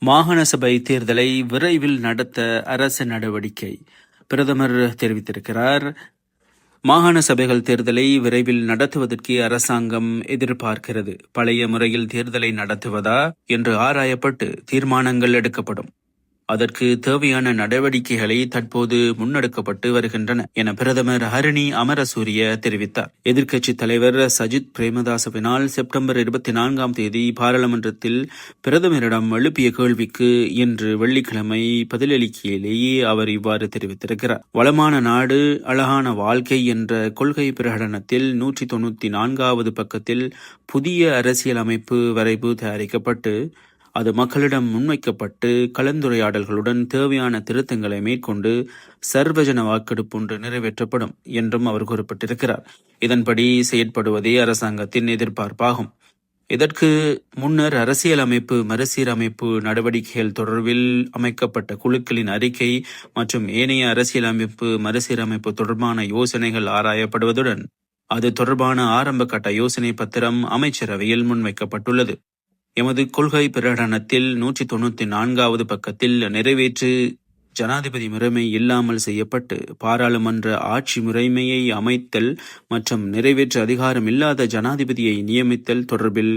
மாகாண சபை தேர்தலை விரைவில் நடத்த அரசு நடவடிக்கை. பிரதமர் தெரிவித்திருக்கிறார். மாகாண சபைகள் தேர்தலை விரைவில் நடத்துவதற்கு அரசாங்கம் எதிர்பார்க்கிறது. பழைய முறையில் தேர்தலை நடத்துவதா என்று ஆராயப்பட்டு தீர்மானங்கள் எடுக்கப்படும். அதற்கு தேவையான நடவடிக்கைகளை தற்போது முன்னெடுக்கப்பட்டு வருகின்றன என பிரதமர் ஹரிணி அமரசூரிய தெரிவித்தார். எதிர்க்கட்சித் தலைவர் சஜித் பிரேமதாசவினால் செப்டம்பர் இருபத்தி நான்காம் தேதி பாராளுமன்றத்தில் பிரதமரிடம் எழுப்பிய கேள்விக்கு இன்று வெள்ளிக்கிழமை பதிலளிக்கையிலேயே அவர் இவ்வாறு தெரிவித்திருக்கிறார். வளமான நாடு அழகான வாழ்க்கை என்ற கொள்கை பிரகடனத்தில் நூற்றி தொண்ணூற்றி நான்காவது பக்கத்தில் புதிய அரசியல் அமைப்பு வரைவு தயாரிக்கப்பட்டு அது மக்களிடம் முன்வைக்கப்பட்டு கலந்துரையாடல்களுடன் தேவையான திருத்தங்களை மேற்கொண்டு சர்வஜன வாக்கெடுப்பு ஒன்று நிறைவேற்றப்படும் என்றும் அவர் குறிப்பிட்டிருக்கிறார். இதன்படி செயற்படுவதே அரசாங்கத்தின் எதிர்பார்ப்பாகும். இதற்கு முன்னர் அரசியலமைப்பு மறுசீரமைப்பு நடவடிக்கைகள் தொடர்பில் அமைக்கப்பட்ட குழுக்களின் அறிக்கை மற்றும் ஏனைய அரசியலமைப்பு மறுசீரமைப்பு தொடர்பான யோசனைகள் ஆராயப்படுவதுடன் அது தொடர்பான ஆரம்ப கட்ட யோசனை பத்திரம் அமைச்சரவையில் முன்வைக்கப்பட்டுள்ளது. எமது கொள்கை பிரகடனத்தில் நூற்றி தொண்ணூத்தி நான்காவது பக்கத்தில் நிறைவேற்று ஜனாதிபதி முறைமை இல்லாமல் செய்யப்பட்டு பாராளுமன்ற ஆட்சி முறைமையை அமைத்தல் மற்றும் நிறைவேற்று அதிகாரம் இல்லாத ஜனாதிபதியை நியமித்தல் தொடர்பில்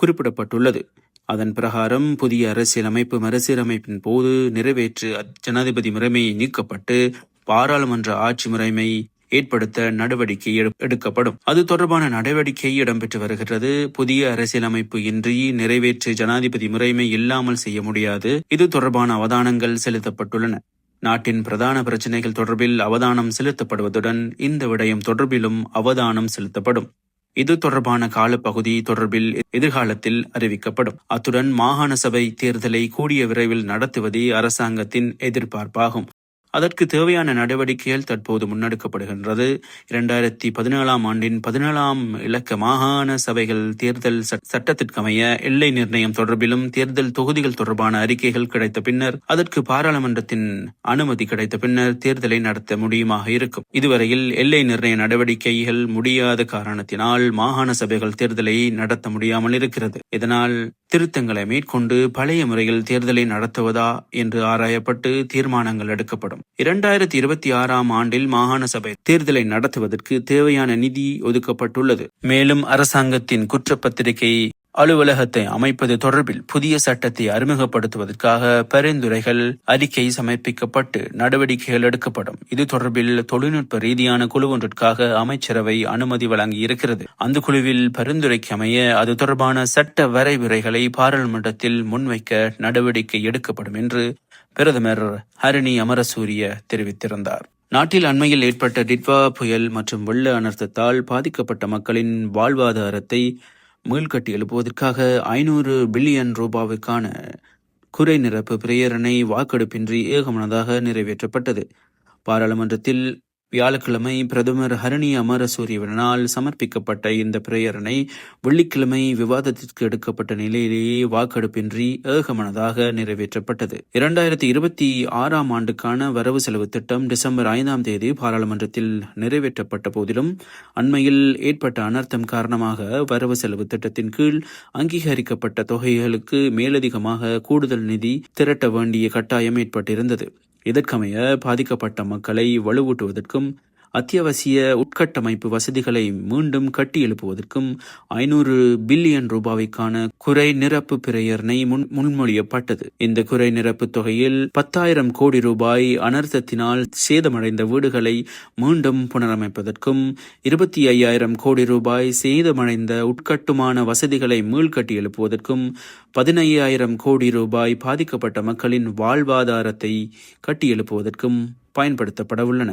குறிப்பிடப்பட்டுள்ளது. அதன் பிரகாரம் புதிய அரசியலமைப்பு மறுசீரமைப்பின் போது நிறைவேற்று ஜனாதிபதி முறைமையை நீக்கப்பட்டு பாராளுமன்ற ஆட்சி முறைமை ஏற்படுத்த நடவடிக்கை எடுக்கப்படும். அது தொடர்பான நடவடிக்கை இடம்பெற்று வருகிறது. புதிய அரசியலமைப்பு இன்றி நிறைவேற்று ஜனாதிபதி முறைமை இல்லாமல் செய்ய முடியாது. இது தொடர்பான அவதானங்கள் செலுத்தப்பட்டுள்ளன. நாட்டின் பிரதான பிரச்சினைகள் தொடர்பில் அவதானம் செலுத்தப்படுவதுடன் இந்த விடயம் தொடர்பிலும் அவதானம் செலுத்தப்படும். இது தொடர்பான காலப்பகுதி தொடர்பில் எதிர்காலத்தில் அறிவிக்கப்படும். அத்துடன் மாகாண சபை தேர்தலை கூடிய விரைவில் நடத்துவதே அரசாங்கத்தின் எதிர்பார்ப்பாகும். அதற்கு தேவையான நடவடிக்கைகள் தற்போது முன்னெடுக்கப்படுகின்றது. இரண்டாயிரத்தி பதினேழாம் ஆண்டின் பதினேழாம் இலக்க மாகாண சபைகள் தேர்தல் சட்டத்திற்கமைய எல்லை நிர்ணயம் தொடர்பிலும் தேர்தல் தொகுதிகள் தொடர்பான அறிக்கைகள் கிடைத்த பின்னர் அதற்கு பாராளுமன்றத்தின் அனுமதி கிடைத்த பின்னர் தேர்தலை நடத்த முடியுமாக இருக்கும். இதுவரையில் எல்லை நிர்ணய நடவடிக்கைகள் முடியாத காரணத்தினால் மாகாண சபைகள் தேர்தலை நடத்த முடியாமல் இருக்கிறது. இதனால் திருத்தங்களை மேற்கொண்டு பழைய முறையில் தேர்தலை நடத்துவதா என்று ஆராயப்பட்டு தீர்மானங்கள் எடுக்கப்படும். இரண்டாயிரத்தி இருபத்தி ஆறாம் ஆண்டில் மாகாண சபை தேர்தலை நடத்துவதற்கு தேவையான நிதி ஒதுக்கப்பட்டுள்ளது. மேலும் அரசாங்கத்தின் குற்றப்பத்திரிகை அலுவலகத்தை அமைப்பது தொடர்பில் புதிய சட்டத்தை அறிமுகப்படுத்துவதற்காக பரிந்துரைகள் அறிக்கை சமர்ப்பிக்கப்பட்டு நடவடிக்கைகள் எடுக்கப்படும். இது தொடர்பில் தொழில்நுட்ப ரீதியான குழு ஒன்றிற்காக அமைச்சரவை அனுமதி வழங்கி இருக்கிறது அந்த குழுவில் பரிந்துரைக்கு அமைய அது தொடர்பான சட்ட வரைவுரைகளை பாராளுமன்றத்தில் முன்வைக்க நடவடிக்கை எடுக்கப்படும் என்று பிரதமர் ஹரிணி அமரசூரிய தெரிவித்திருந்தார். நாட்டில் அண்மையில் ஏற்பட்ட டிட்வா புயல் மற்றும் வெள்ள அனர்த்தத்தால் பாதிக்கப்பட்ட மக்களின் வாழ்வாதாரத்தை மீள்கட்டி எழுப்புவதற்காக ஐநூறு பில்லியன் ரூபாவுக்கான குறை நிரப்பு பிரேரணை வாக்கெடுப்பின்றி ஏகமனதாக நிறைவேற்றப்பட்டது. பாராளுமன்றத்தில் வியாழக்கிழமை பிரதமர் ஹரணி அமரசூரியவனால் சமர்ப்பிக்கப்பட்ட இந்த பிரேரணை வெள்ளிக்கிழமை விவாதத்திற்கு எடுக்கப்பட்ட நிலையிலேயே வாக்கெடுப்பின்றி ஏகமனதாக நிறைவேற்றப்பட்டது. இரண்டாயிரத்தி இருபத்தி ஆறாம் ஆண்டுக்கான வரவு செலவு திட்டம் டிசம்பர் ஐந்தாம் தேதி பாராளுமன்றத்தில் நிறைவேற்றப்பட்ட போதிலும் அண்மையில் ஏற்பட்ட அனர்த்தம் காரணமாக வரவு செலவு திட்டத்தின் கீழ் அங்கீகரிக்கப்பட்ட தொகைகளுக்கு மேலதிகமாக கூடுதல் நிதி திரட்ட வேண்டிய கட்டாயம் ஏற்பட்டிருந்தது. இதற்கமைய பாதிக்கப்பட்ட மக்களை வலுவூட்டுவதற்கும் அத்தியாவசிய உட்கட்டமைப்பு வசதிகளை மீண்டும் கட்டி எழுப்புவதற்கும் ஐநூறு பில்லியன் ரூபாய்க்கான குறை நிரப்பு பிரேரணை முன் முன்மொழியப்பட்டது. இந்த குறை நிரப்பு தொகையில் பத்தாயிரம் கோடி ரூபாய் அனர்த்தத்தினால் சேதமடைந்த வீடுகளை மீண்டும் புனரமைப்பதற்கும் இருபத்தி ஐயாயிரம் கோடி ரூபாய் சேதமடைந்த உட்கட்டுமான வசதிகளை மீள்கட்டி எழுப்புவதற்கும் பதினையாயிரம் கோடி ரூபாய் பாதிக்கப்பட்ட மக்களின் வாழ்வாதாரத்தை கட்டியெழுப்புவதற்கும் பயன்படுத்தப்பட உள்ளன.